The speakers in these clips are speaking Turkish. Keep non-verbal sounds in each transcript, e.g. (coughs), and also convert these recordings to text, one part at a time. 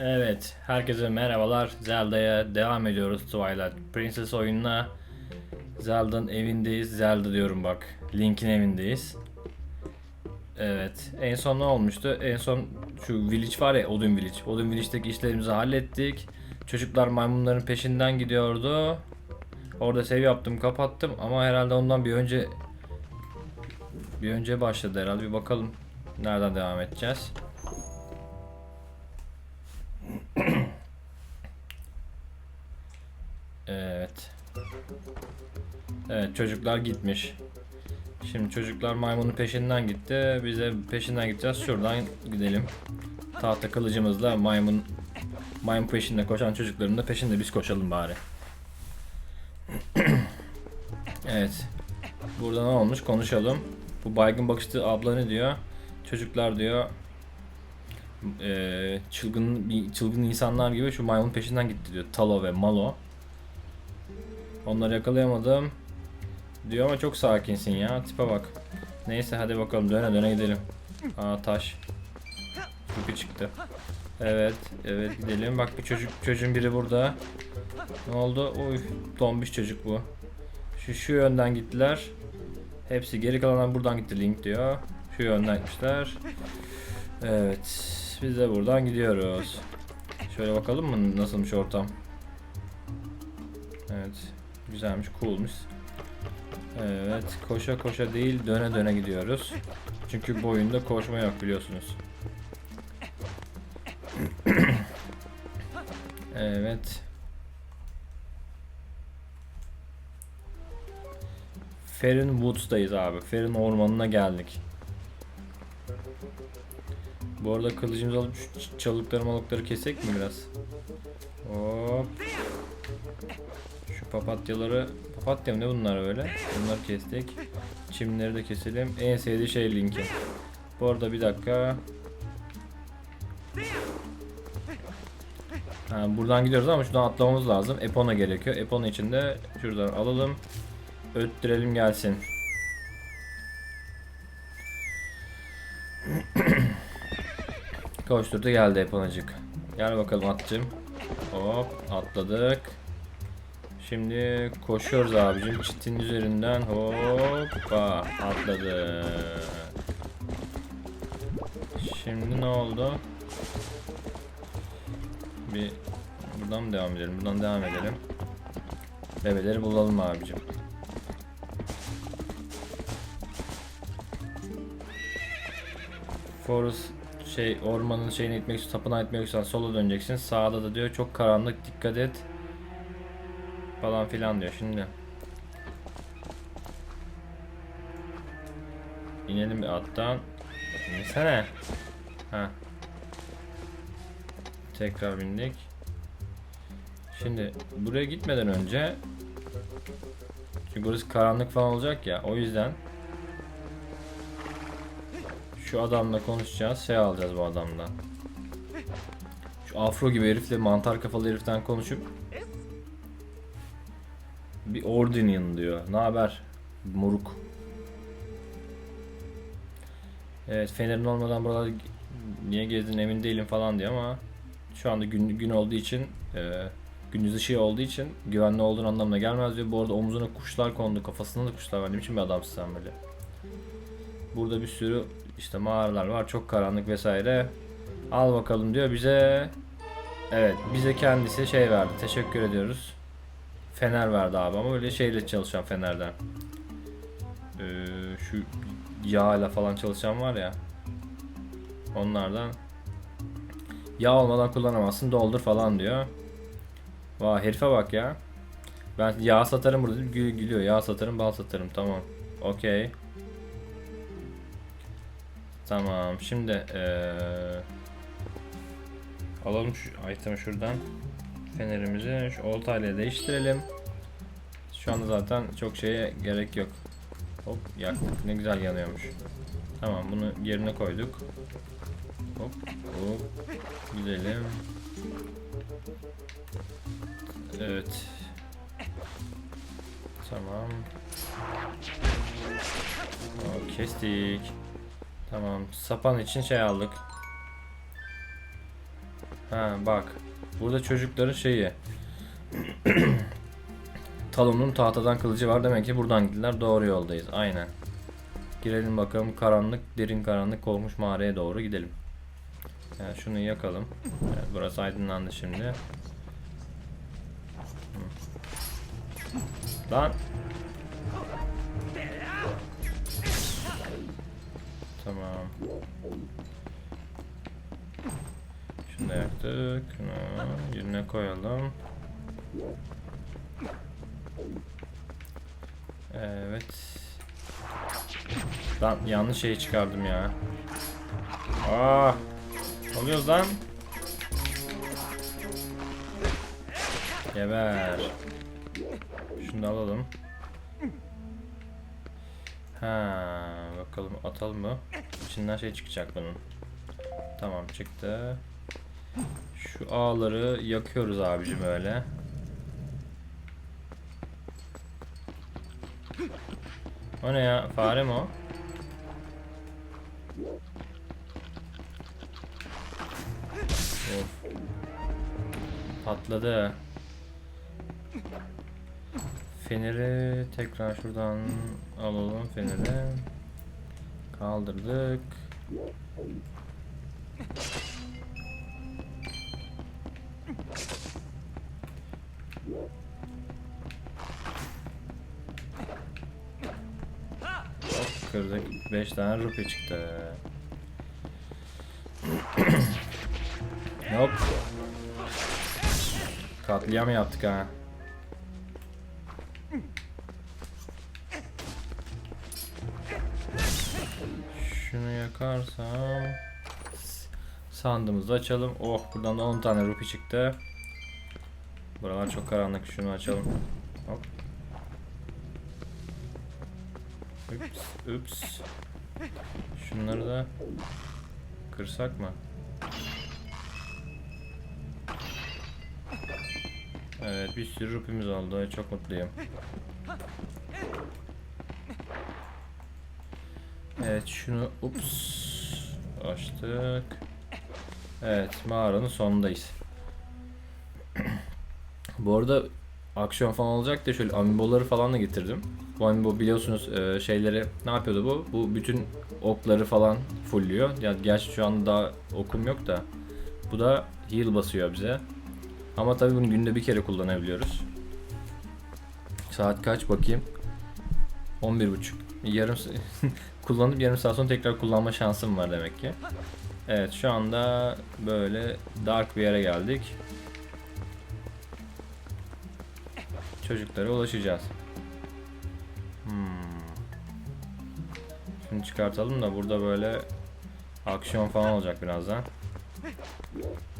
Evet, herkese merhabalar. Zelda'ya devam ediyoruz Twilight Princess oyununa. Zelda'nın evindeyiz. Zelda diyorum bak. Link'in evindeyiz. Evet, en son ne olmuştu? En son şu village var ya, Odin Village. Odin Village'deki işlerimizi hallettik. Çocuklar maymunların peşinden gidiyordu. Orada save yaptım, kapattım ama herhalde ondan bir önce bir önce başladı herhalde. Bir bakalım nereden devam edeceğiz. (clears throat) Evet. Evet çocuklar gitmiş. Şimdi çocuklar maymunun peşinden gitti. Biz de peşinden gideceğiz. Şuradan gidelim. Tahta kılıcımızla maymun maymun peşinde koşan çocukların da peşinde biz koşalım bari. (clears throat) evet. Burada ne olmuş konuşalım. Bu baygın bakışlı abla ne diyor? Çocuklar diyor eee, çılgın bir çılgın insanlar gibi şu maymun peşinden gitti diyor. Talo ve Malo. Onları yakalayamadım. Diyor ama çok sakinsin ya. Tipe bak. Neyse hadi bakalım döne döne gidelim. Aa taş. Kupi çıktı. Evet, evet gidelim. Bak bir çocuk çocuğun biri burada. Ne oldu? Uy, tombiş çocuk bu. Şu şu yönden gittiler. Hepsi geri kalanlar buradan gitti Link diyor. Şu yönden gitmişler. Evet, biz de buradan gidiyoruz. Şöyle bakalım mı nasılmış ortam? Evet. Güzelmiş, coolmuş. Evet, koşa koşa değil, döne döne gidiyoruz. Çünkü bu oyunda koşma yok biliyorsunuz. (clears throat) evet. Ferin Woods'dayız abi. Ferin ormanına geldik. Bu arada kılıcımızı alıp şu çalıkları malıkları kesek mi biraz? Hop. Şu papatyaları papatya mı ne bunlar öyle? Bunları kestik. Çimleri de keselim. En sevdiği şey Link'in. Bu arada bir dakika. Ha, buradan gidiyoruz ama şuradan atlamamız lazım. Epona gerekiyor. Epona için de şuradan alalım. Öttürelim gelsin. Koşturdu geldi Eponacık. Gel bakalım atçım. Hop atladık. Şimdi koşuyoruz abicim çitin üzerinden hoppa atladı. Şimdi ne oldu? Bir buradan mı devam edelim? Buradan devam edelim. Bebeleri bulalım abicim. Forest şey ormanın şeyine gitmek istiyorsan, tapınağa gitmek istiyorsan sola döneceksin. Sağda da diyor çok karanlık dikkat et. Falan filan diyor şimdi. İnelim bir attan. İnsene. Ha. Tekrar bindik. Şimdi buraya gitmeden önce çünkü burası karanlık falan olacak ya o yüzden şu adamla konuşacağız şey alacağız bu adamdan. Şu afro gibi herifle mantar kafalı heriften konuşup bir Ordinian diyor. Ne haber? Moruk. Evet fenerin olmadan buralarda niye gezdin emin değilim falan diyor ama şu anda gün, gün olduğu için e, gündüz ışığı olduğu için güvenli olduğun anlamına gelmez diyor. Bu arada omzuna kuşlar kondu kafasında da kuşlar var. Ne biçim bir adamsın sen böyle. Burada bir sürü işte mağaralar var çok karanlık vesaire. Al bakalım diyor bize. Evet bize kendisi şey verdi. Teşekkür ediyoruz. Fener verdi abi ama öyle şeyle çalışan fenerden. Ee, şu yağla falan çalışan var ya. Onlardan. Yağ olmadan kullanamazsın doldur falan diyor. Vay herife bak ya. Ben yağ satarım burada gülüyor. Yağ satarım bal satarım tamam. Okey. Tamam şimdi eee alalım şu item'i şuradan. Fenerimizi şu oltayla değiştirelim. Şu anda zaten çok şeye gerek yok. Hop yaktık. Ne güzel yanıyormuş. Tamam bunu yerine koyduk. Hop hop gidelim. Evet. Tamam. Hop, kestik. Tamam. Sapan için şey aldık. Ha bak. Burada çocukların şeyi. (clears throat) Talon'un tahtadan kılıcı var. Demek ki buradan gittiler. Doğru yoldayız. Aynen. Girelim bakalım karanlık, derin karanlık korkmuş mağaraya doğru gidelim. Yani şunu yakalım. Evet, burası aydınlandı şimdi. Lan. Şunu yaktık. Şunu yerine koyalım. Evet. Lan yanlış şeyi çıkardım ya. Aa! Oluyoruz lan. Geber. Şunu alalım. Ha, bakalım atalım mı? İçinden şey çıkacak bunun. Tamam çıktı. Şu ağları yakıyoruz abicim öyle. O ne ya? Fare mi o? Of. Patladı. Feneri tekrar şuradan alalım feneri. Kaldırdık. Hop kırdık. 5 tane rupi çıktı. Hop. Katliam yaptık ha. Yakarsam sandığımızı açalım. Oh buradan da 10 tane rupi çıktı. Buralar çok karanlık. Şunu açalım. Hop. Ups, ups. Şunları da kırsak mı? Evet bir sürü rupimiz oldu. Çok mutluyum. Evet şunu ups açtık. Evet mağaranın sonundayız. (clears throat) Bu arada aksiyon falan olacak diye şöyle amiiboları falan da getirdim. Bu amiibo biliyorsunuz e, şeyleri ne yapıyordu bu? Bu bütün okları falan fullüyor. Ya gerçi şu anda daha okum yok da. Bu da heal basıyor bize. Ama tabii bunu günde bir kere kullanabiliyoruz. Saat kaç bakayım? 11.30. Yarım (laughs) kullanıp yarım saat sonra tekrar kullanma şansım var demek ki. Evet şu anda böyle dark bir yere geldik. Çocuklara ulaşacağız. Hmm. Şunu çıkartalım da burada böyle aksiyon falan olacak birazdan.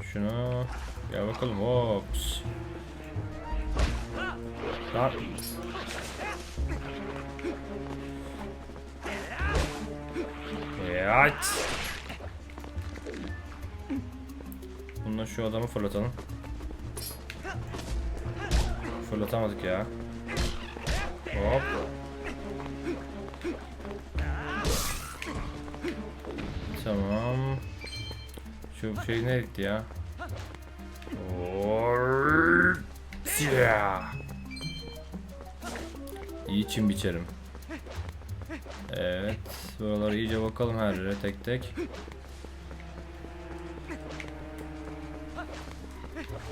Şunu gel bakalım. Ops. Lan. Evet. Bununla şu adamı fırlatalım. Fırlatamadık ya. Hop. Tamam. Şu şey ne etti ya? İyi çim biçerim. Evet. Buralara iyice bakalım her yere tek tek.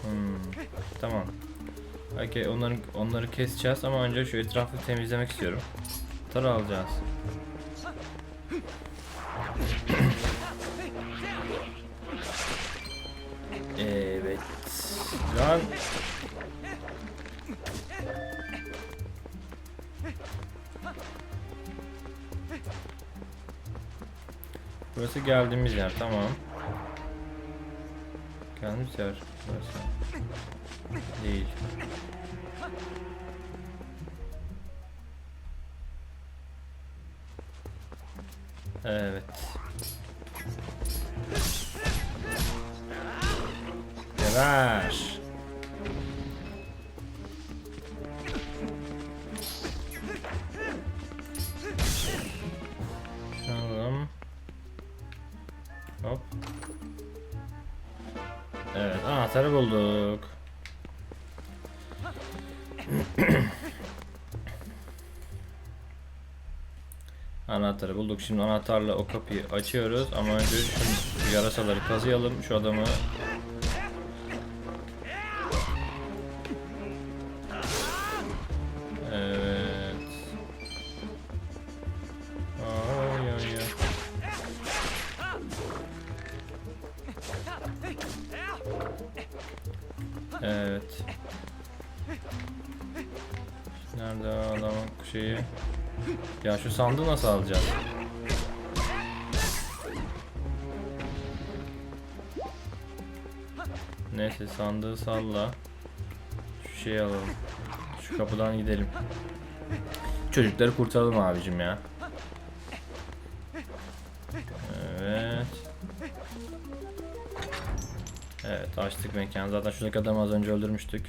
Hmm, tamam. Okey onları, onları keseceğiz ama önce şu etrafı temizlemek istiyorum. Tara alacağız. (clears throat) Evet. Lan. Burası geldiğimiz yer tamam. Geldiğimiz yer burası. Değil. Evet. Anahtarı bulduk. (clears throat) Anahtarı bulduk. Şimdi anahtarla o kapıyı açıyoruz ama önce şu yarasaları kazıyalım. Şu adamı sandığı nasıl alacağız? Neyse sandığı salla. Şu şeyi alalım. Şu kapıdan gidelim. Çocukları kurtaralım abicim ya. Evet. Evet açtık mekanı. Zaten şuradaki adamı az önce öldürmüştük.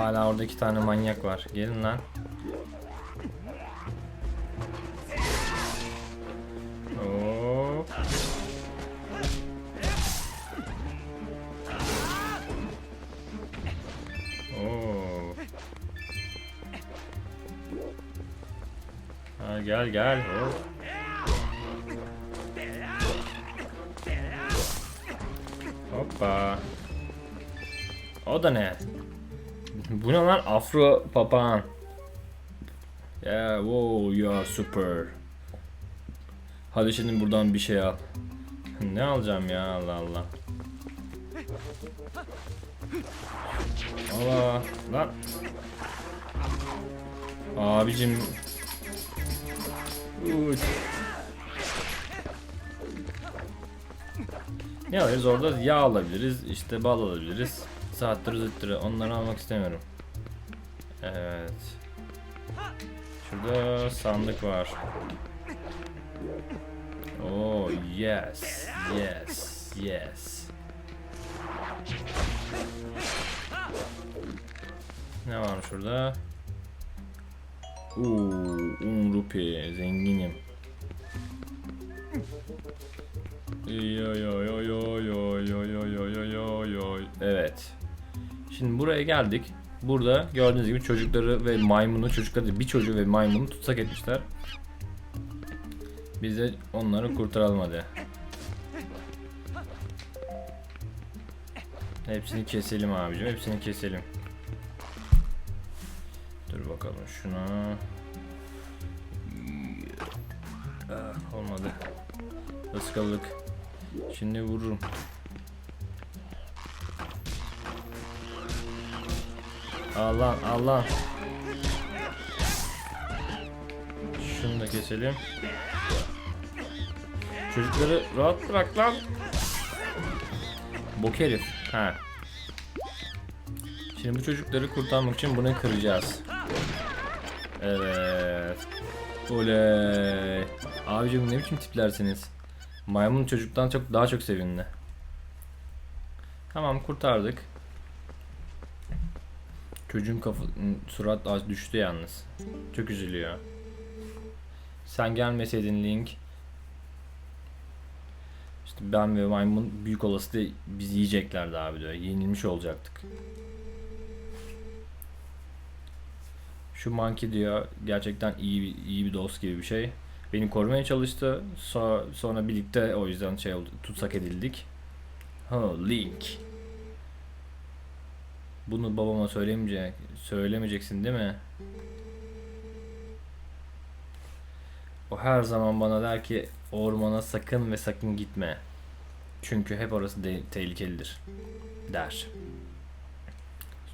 Hala orada iki tane manyak var. Gelin lan. Hop. Oo. Ha, gel gel. Hop. Hoppa. O da ne? Bu ne lan? Afro papağan. Yeah, wow, you are super. Hadi şimdi buradan bir şey al. (laughs) ne alacağım ya Allah Allah. Allah lan. Abicim. Uy. Ne alırız orada? Yağ alabiliriz, işte bal alabiliriz. Saattir zıttırı onları almak istemiyorum. Evet. Şurada sandık var. Oh yes, yes, yes. Ne var şurada? Uuu, 10 rupi, zenginim. Yoy yoy yoy yoy yoy yoy yoy yoy yoy yoy. Evet. Şimdi buraya geldik. Burada gördüğünüz gibi çocukları ve maymunu, çocukları değil, bir çocuğu ve maymunu tutsak etmişler. Biz de onları kurtaralım hadi. Hepsini keselim abicim, hepsini keselim. Dur bakalım şuna. Ah, olmadı. Iskalık. Şimdi vururum. Allah Allah. Şunu da keselim. Çocukları rahat bırak lan. Bok herif. Ha. Şimdi bu çocukları kurtarmak için bunu kıracağız. Evet. Oley. Abicim ne biçim tiplersiniz? Maymun çocuktan çok daha çok sevindi. Tamam kurtardık. Çocuğun kafa surat az düştü yalnız. Çok üzülüyor. Sen gelmeseydin Link. İşte ben ve maymun büyük olasılıkla bizi yiyeceklerdi abi diyor. Yenilmiş olacaktık. Şu monkey diyor gerçekten iyi iyi bir dost gibi bir şey. Beni korumaya çalıştı. Sonra, sonra birlikte o yüzden şey oldu, tutsak edildik. Ha Link. Bunu babama söylemeyecek, söylemeyeceksin değil mi? O her zaman bana der ki ormana sakın ve sakın gitme. Çünkü hep orası de- tehlikelidir. Der.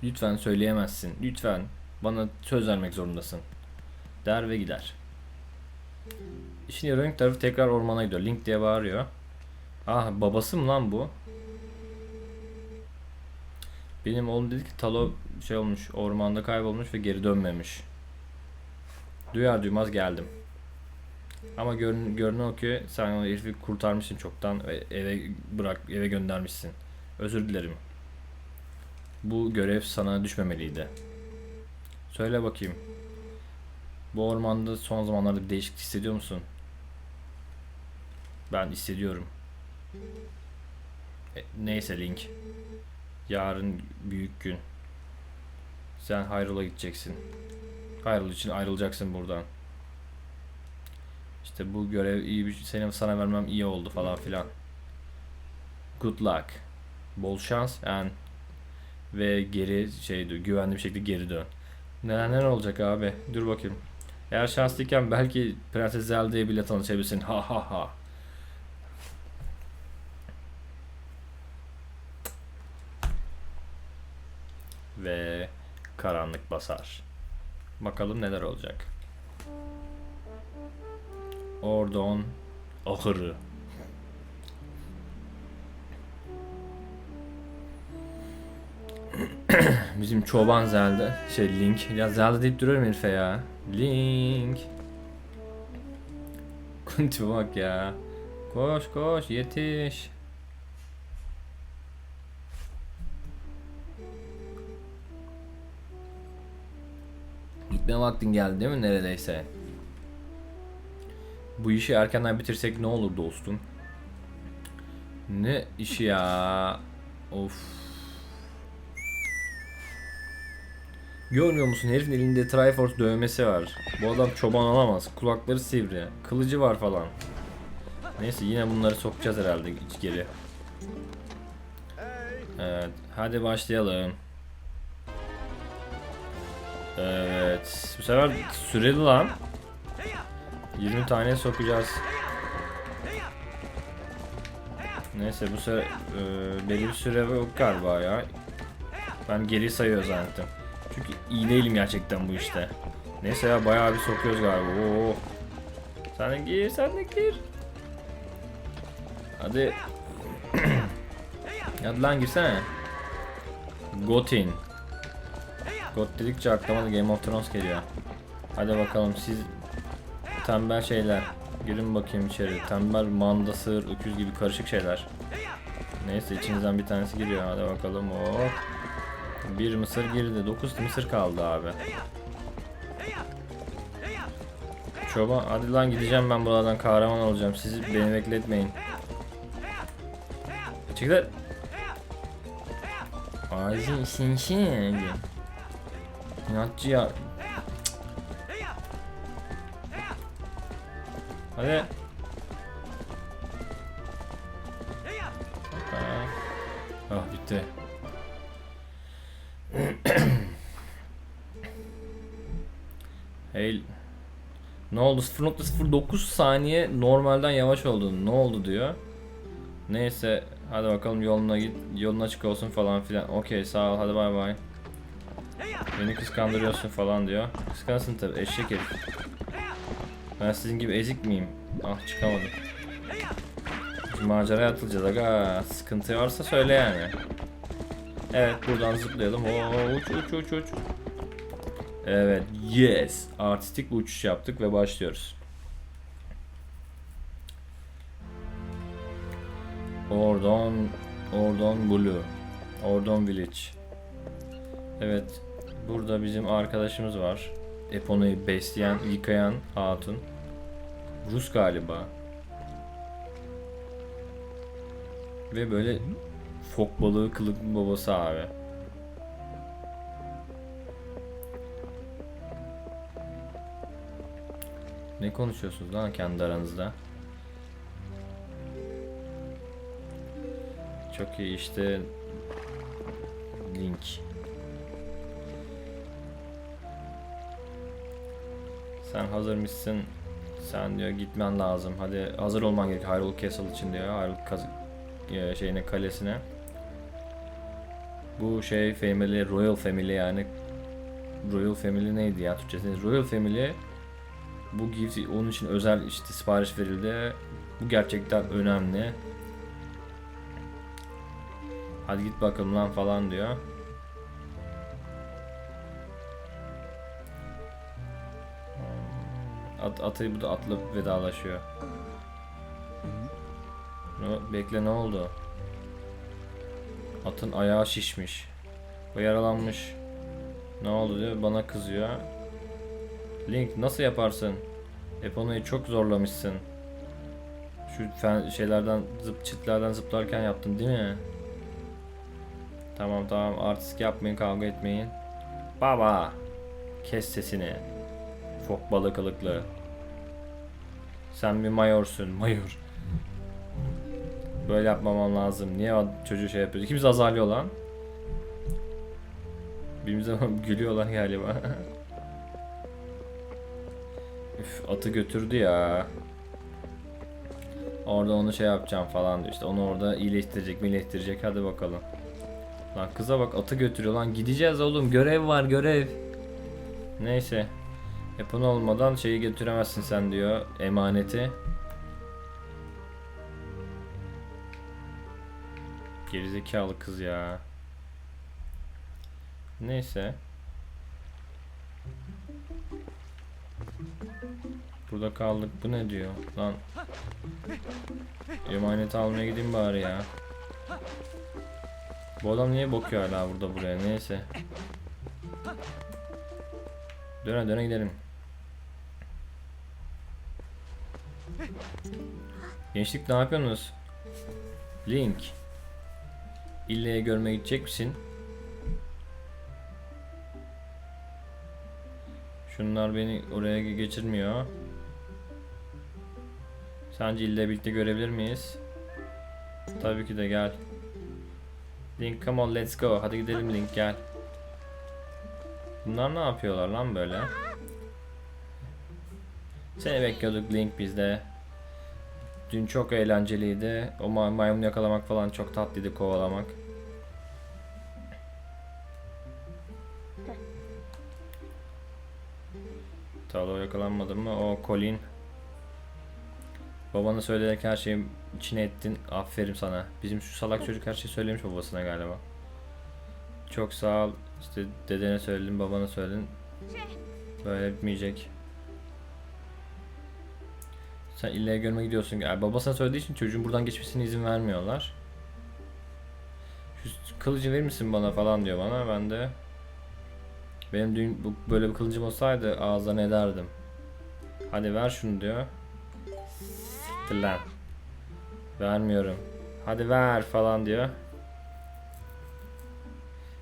Lütfen söyleyemezsin. Lütfen bana söz vermek zorundasın. Der ve gider. İşin ironik tarafı tekrar ormana gidiyor. Link diye bağırıyor. Ah babası mı lan bu? Benim oğlum dedi ki Talo şey olmuş ormanda kaybolmuş ve geri dönmemiş. Duyar duymaz geldim. Ama görün, görünen o ki sen o herifi kurtarmışsın çoktan ve eve bırak eve göndermişsin. Özür dilerim. Bu görev sana düşmemeliydi. Söyle bakayım. Bu ormanda son zamanlarda bir değişiklik hissediyor musun? Ben hissediyorum. E, neyse Link. Yarın büyük gün. Sen Hyrule'a gideceksin. Hyrule için ayrılacaksın buradan. İşte bu görev iyi bir senin sana vermem iyi oldu falan filan. Good luck. Bol şans yani ve geri şey güvenli bir şekilde geri dön. Neler neler olacak abi? Dur bakayım. Eğer şanslıyken belki Prenses Zelda'ya bile tanışabilirsin. Ha ha ha. Ve karanlık basar. Bakalım neler olacak. Ordon ahırı. (clears throat) Bizim çoban Zelda. Şey Link. Ya Zelda deyip duruyorum herife ya. Link. (laughs) Kunti bak ya. Koş koş yetiş. Gitme vaktin geldi değil mi neredeyse? Bu işi erkenden bitirsek ne olur dostum? Ne işi ya? Of. Görmüyor musun herifin elinde Triforce dövmesi var. Bu adam çoban olamaz. Kulakları sivri. Kılıcı var falan. Neyse yine bunları sokacağız herhalde iç geri. Evet. Hadi başlayalım. Evet. Bu sefer süreli lan. 20 tane sokacağız. Neyse bu sefer e, belli bir süre yok galiba ya. Ben geri sayıyor zannettim. Çünkü iyi değilim gerçekten bu işte. Neyse ya bayağı bir sokuyoruz galiba. Oo. Sen de gir, sen de gir. Hadi. (clears throat) Hadi lan girsene. Gotin. Got dedikçe aklıma da Game of Thrones geliyor. Hadi bakalım siz tembel şeyler. Girin bakayım içeri. Tembel manda, sığır, öküz gibi karışık şeyler. Neyse içinizden bir tanesi giriyor. Hadi bakalım. Oh. Bir mısır girdi. 9 mısır kaldı abi. Çoban hadi lan gideceğim ben buralardan kahraman olacağım. Sizi beni bekletmeyin. Çıklar. Ağzı sinsin. İnatçı ya. Hadi. Ha. Ah bitti. (coughs) hey. Ne oldu? 0.09 saniye normalden yavaş oldu. Ne oldu diyor. Neyse hadi bakalım yoluna git. Yolun açık olsun falan filan. Okey sağ ol hadi bay bay. Beni kıskandırıyorsun falan diyor. Kıskansın tabi eşek herif. Ben sizin gibi ezik miyim? Ah çıkamadım. Biz maceraya atılacağız aga. Sıkıntı varsa söyle yani. Evet buradan zıplayalım. Oo, uç uç uç uç. Evet yes. Artistik bir uçuş yaptık ve başlıyoruz. Ordon Ordon Blue. Ordon Village. Evet. Burada bizim arkadaşımız var. Eponu'yu besleyen, yıkayan hatun. Rus galiba. Ve böyle fok balığı kılıklı babası abi. Ne konuşuyorsunuz lan kendi aranızda? Çok iyi işte Link. Sen hazır mısın? Sen diyor gitmen lazım. Hadi hazır olman gerek Hyrule Castle için diyor. Hyrule kaz- e, şeyine kalesine. Bu şey family, Royal Family yani Royal Family neydi ya Türkçesi? Royal Family bu gift onun için özel işte sipariş verildi. Bu gerçekten önemli. Hadi git bakalım lan falan diyor. At, atı bu da atla vedalaşıyor. Ne, bekle ne oldu? Atın ayağı şişmiş. O yaralanmış. Ne oldu diyor bana kızıyor. Link nasıl yaparsın? Eponu'yu çok zorlamışsın. Şu fen şeylerden zıp çitlerden zıplarken yaptın değil mi? Tamam tamam artistik yapmayın kavga etmeyin. Baba kes sesini. Çok balık ılıklı. Sen bir mayorsun mayor. Böyle yapmamam lazım. Niye çocuğu şey yapıyor? Kimse azarlıyor lan. Birbirimize (laughs) gülüyorlar galiba. (laughs) Üf atı götürdü ya. Orada onu şey yapacağım falan diyor işte onu orada iyileştirecek iyileştirecek hadi bakalım. Lan kıza bak atı götürüyor lan gideceğiz oğlum görev var görev. Neyse. Yapın olmadan şeyi götüremezsin sen diyor emaneti. Gerizekalı kız ya. Neyse. Burada kaldık. Bu ne diyor? Lan. Emaneti almaya gideyim bari ya. Bu adam niye bakıyor hala burada buraya? Neyse. Döne döne gidelim. Gençlik ne yapıyorsunuz? Link. İlleye görmeye gidecek misin? Şunlar beni oraya geçirmiyor. Sence ille birlikte görebilir miyiz? Tabii ki de gel. Link come on let's go. Hadi gidelim Link gel. Bunlar ne yapıyorlar lan böyle? Seni bekliyorduk Link bizde. Dün çok eğlenceliydi. O ma- maymun yakalamak falan çok tatlıydı kovalamak. Talo yakalanmadı mı? O Colin. Babana söyleyerek her şeyi içine ettin. Aferin sana. Bizim şu salak çocuk her şeyi söylemiş babasına galiba. Çok sağ ol. İşte dedene söyledim, babana söyledin. Böyle bitmeyecek. Sen illa görme gidiyorsun. Yani babasına söylediği için çocuğun buradan geçmesine izin vermiyorlar. Şu kılıcı verir misin bana falan diyor bana. Ben de benim dün bu böyle bir kılıcım olsaydı ağızdan ederdim. Hadi ver şunu diyor. Siktir lan. Vermiyorum. Hadi ver falan diyor.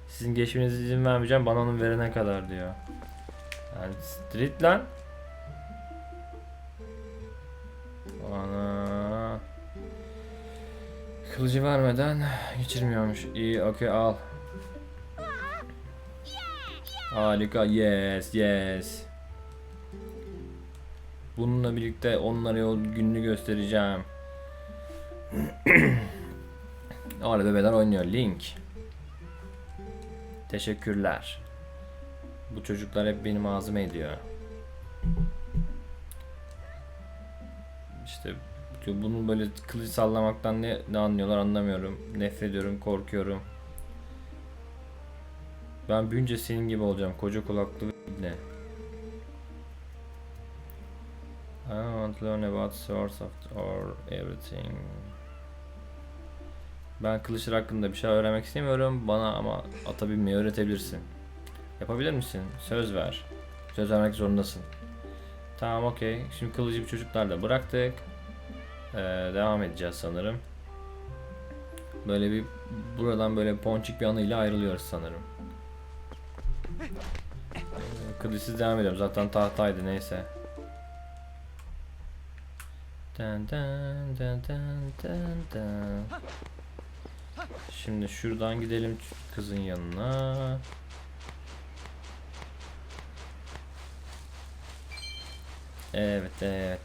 Sizin geçmenize izin vermeyeceğim bana onu verene kadar diyor. Yani street lan. Ana. Kılıcı vermeden geçirmiyormuş. İyi okey al. Harika yes yes. Bununla birlikte onlara yol gününü göstereceğim. (clears throat) Hala bebeler oynuyor. Link. Teşekkürler. Bu çocuklar hep benim ağzıma ediyor. Bunu böyle kılıç sallamaktan ne, ne anlıyorlar anlamıyorum. Nefret ediyorum, korkuyorum. Ben büyünce senin gibi olacağım. Koca kulaklı ne? I want to learn about source of or everything. Ben kılıçlar hakkında bir şey öğrenmek istemiyorum. Bana ama ata binmeyi öğretebilirsin. Yapabilir misin? Söz ver. Söz vermek zorundasın. Tamam okey. Şimdi kılıcı bir çocuklar da bıraktık. Ee, devam edeceğiz sanırım. Böyle bir buradan böyle ponçik bir anıyla ayrılıyoruz sanırım. Ee, Kılıçsız devam ediyorum. Zaten tahtaydı neyse. Dun dun dun dun dun dun. Şimdi şuradan gidelim kızın yanına. Evet evet.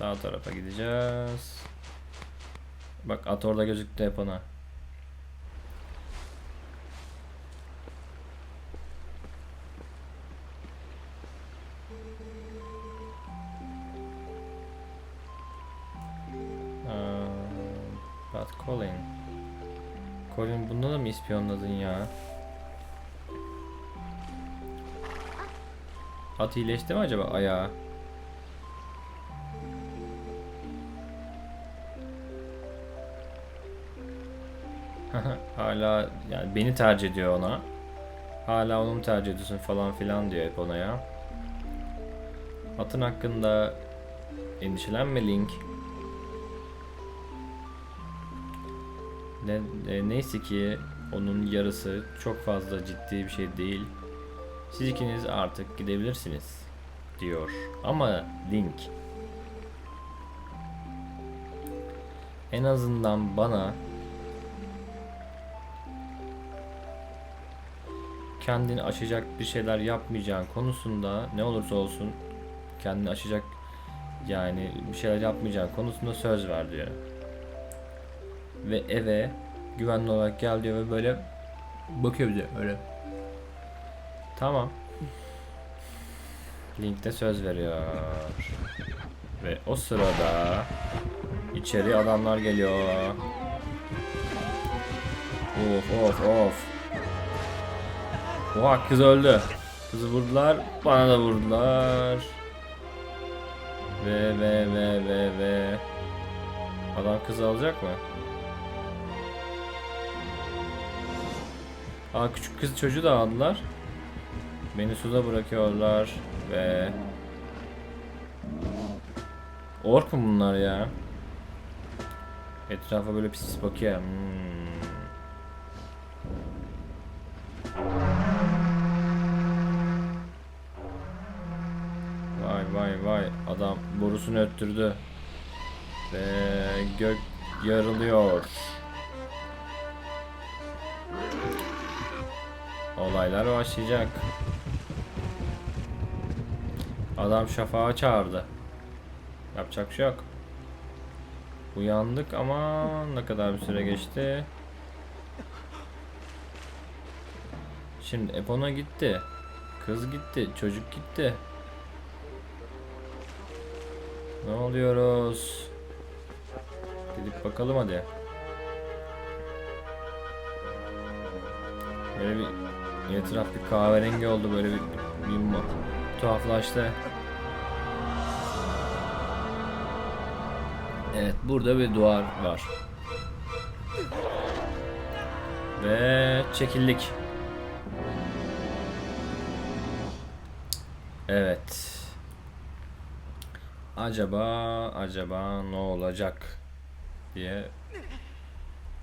Sağ tarafa gideceğiz. Bak at orada gözüktü hep ona. Aa, But Colin. Colin bunda da mı ispiyonladın ya? At iyileşti mi acaba ayağı? Hala yani beni tercih ediyor ona. Hala onu mu tercih ediyorsun falan filan diyor hep ona ya. Atın hakkında endişelenme Link. Ne, e, neyse ki onun yarısı çok fazla ciddi bir şey değil. Siz ikiniz artık gidebilirsiniz diyor. Ama Link en azından bana kendini aşacak bir şeyler yapmayacağın konusunda ne olursa olsun kendini aşacak yani bir şeyler yapmayacağın konusunda söz ver diyor. Ve eve güvenli olarak gel diyor ve böyle bakıyor bize öyle. Tamam. Link de söz veriyor. Ve o sırada içeri adamlar geliyor. Of of of. Oha kız öldü. Kızı vurdular. Bana da vurdular. Ve ve ve ve ve. Adam kızı alacak mı? Aa küçük kız çocuğu da aldılar. Beni suda bırakıyorlar ve Ork mu bunlar ya? Etrafa böyle pis pis bakıyor. Hmm. Adam borusunu öttürdü. Ve gök yarılıyor. Olaylar başlayacak. Adam şafağı çağırdı. Yapacak bir şey yok. Uyandık ama ne kadar bir süre geçti. Şimdi Epona gitti. Kız gitti. Çocuk gitti. Ne oluyoruz? Gidip bakalım hadi. Böyle bir etraf bir kahverengi oldu böyle bir, bir tuhaflaştı. Evet burada bir duvar var. Ve çekildik. Evet. Acaba acaba ne olacak diye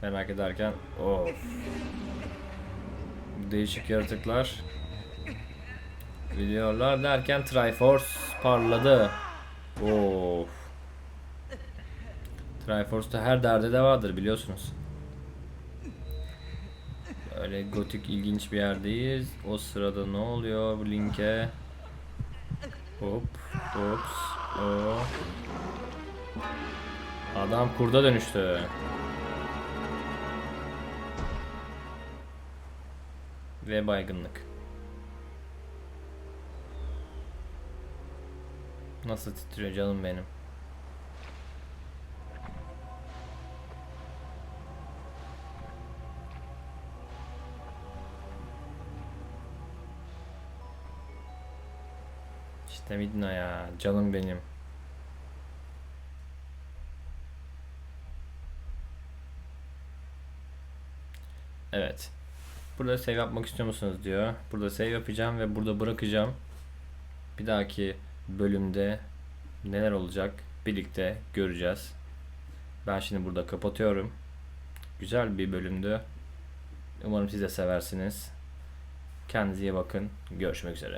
merak ederken of. Değişik yaratıklar biliyorlar derken Triforce parladı. Of. Triforce'da her derde de vardır biliyorsunuz. Böyle gotik ilginç bir yerdeyiz. O sırada ne oluyor linke? Hop, hops, o. Adam kurda dönüştü. Ve baygınlık. Nasıl titriyor canım benim. Midna ya canım benim. Evet. Burada save yapmak istiyor musunuz diyor. Burada save yapacağım ve burada bırakacağım. Bir dahaki bölümde neler olacak birlikte göreceğiz. Ben şimdi burada kapatıyorum. Güzel bir bölümdü. Umarım siz de seversiniz. Kendinize iyi bakın. Görüşmek üzere.